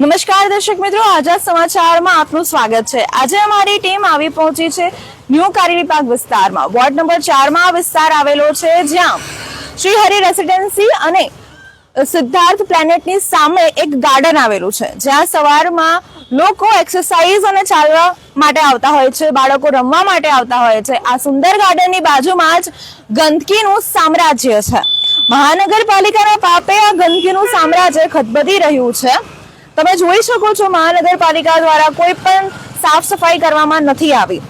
નમસ્કાર દર્શક મિત્રો, આઝાદ સમાચારમાં આપનું સ્વાગત છે. આજે અમારી ટીમ આવી પહોંચી છે ન્યૂ કારેલી પાર્ક વિસ્તારમાં. વોર્ડ નંબર ચારમાં વિસ્તાર આવેલો છે જ્યાં શ્રી હરિ રેસિડેન્સી અને સિદ્ધાર્થ પ્લેનેટની સામે એક ગાર્ડન આવેલું છે, જ્યાં સવારમાં લોકો એક્સરસાઇઝ અને ચાલવા માટે આવતા હોય છે, બાળકો રમવા માટે આવતા હોય છે. આ સુંદર ગાર્ડનની બાજુમાં જ ગંદકીનું સામ્રાજ્ય છે. મહાનગરપાલિકાના પાપે આ ગંદકીનું સામ્રાજ્ય ખતબદી રહ્યું છે. તમે જોઈ શકો છો મહાનગરપાલિકા દ્વારા કોઈ પણ સાફ સફાઈ કરવામાં નથી આવી.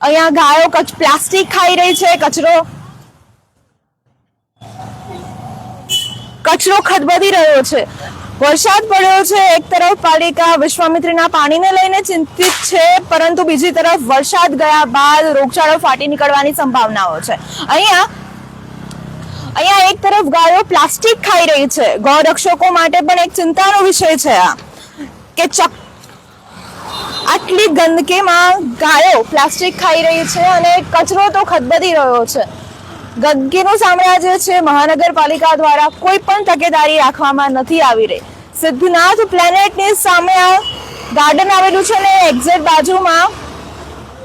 અહીંયા ગાયો કચ, પ્લાસ્ટિક ખાઈ રહી છે, કચરો. કચરો ખદબદી રહ્યો છે. વરસાદ પડ્યો છે, એક તરફ પાલિકા વિશ્વામિત્રીના પાણીને લઈને ચિંતિત છે, પરંતુ બીજી તરફ વરસાદ ગયા બાદ રોગચાળો ફાટી નીકળવાની સંભાવનાઓ છે. અહીંયા અહીંયા એક તરફ ગાયો પ્લાસ્ટિક ખાઈ રહી છે. ગૌરક્ષકો માટે પણ એક ચિંતાનો વિષય છે આ. કે ચક આટલી ગંદકીમાં ગાયો પ્લાસ્ટિક ખાઈ રહી છે અને કચરો તો ખદબદી રહ્યો છે. ગંદકીનું સામ્રાજ્ય છે મહાનગરપાલિકા દ્વારા કોઈ પણ તકેદારી રાખવામાં નથી આવી રહી. સિદ્ધનાથ પ્લેનેટની સામે આ ગાર્ડન આવેલું છે ને એક્ઝેક્ટ બાજુમાં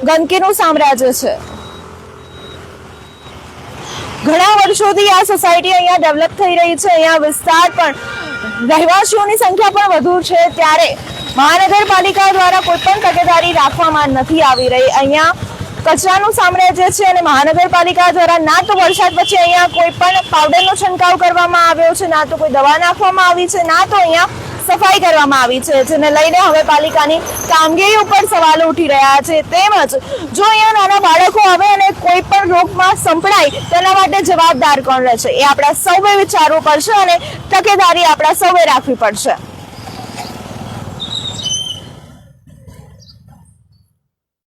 ગંદકીનું સામ્રાજ્ય છે. ઘણા વર્ષોથી આ સોસાયટી અહીંયા ડેવલપ થઈ રહી છે, અહીંયા વિસ્તાર પણ, રહેવાસીઓની સંખ્યા પણ વધુ છે ત્યારે મહાનગરપાલિકા દ્વારા કોઈ પણ તકેદારી રાખવામાં નથી આવી રહી. અહીંયા કચરાનું સામ્રાજ્ય છે અને મહાનગરપાલિકા દ્વારા ના તો વરસાદ પછી અહીંયા કોઈ પણ પાવડરનો છંટકાવ કરવામાં આવ્યો છે, ના તો કોઈ દવા નાખવામાં આવી છે, ના તો અહીંયા સફાઈ કરવામાં આવી છે, જેને લઈને હવે પાલિકાની કામગીરી ઉપર સવાલો ઉઠી રહ્યા છે. તેમજ જો અહીંયા નાના બાળકો આવે અને કોઈ પણ રોગમાં સંપડાય, તેના માટે જવાબદાર કોણ રહેશે? એ આપણા સૌએ વિચારવું પડશે અને તકેદારી આપણા સૌએ રાખવી પડશે.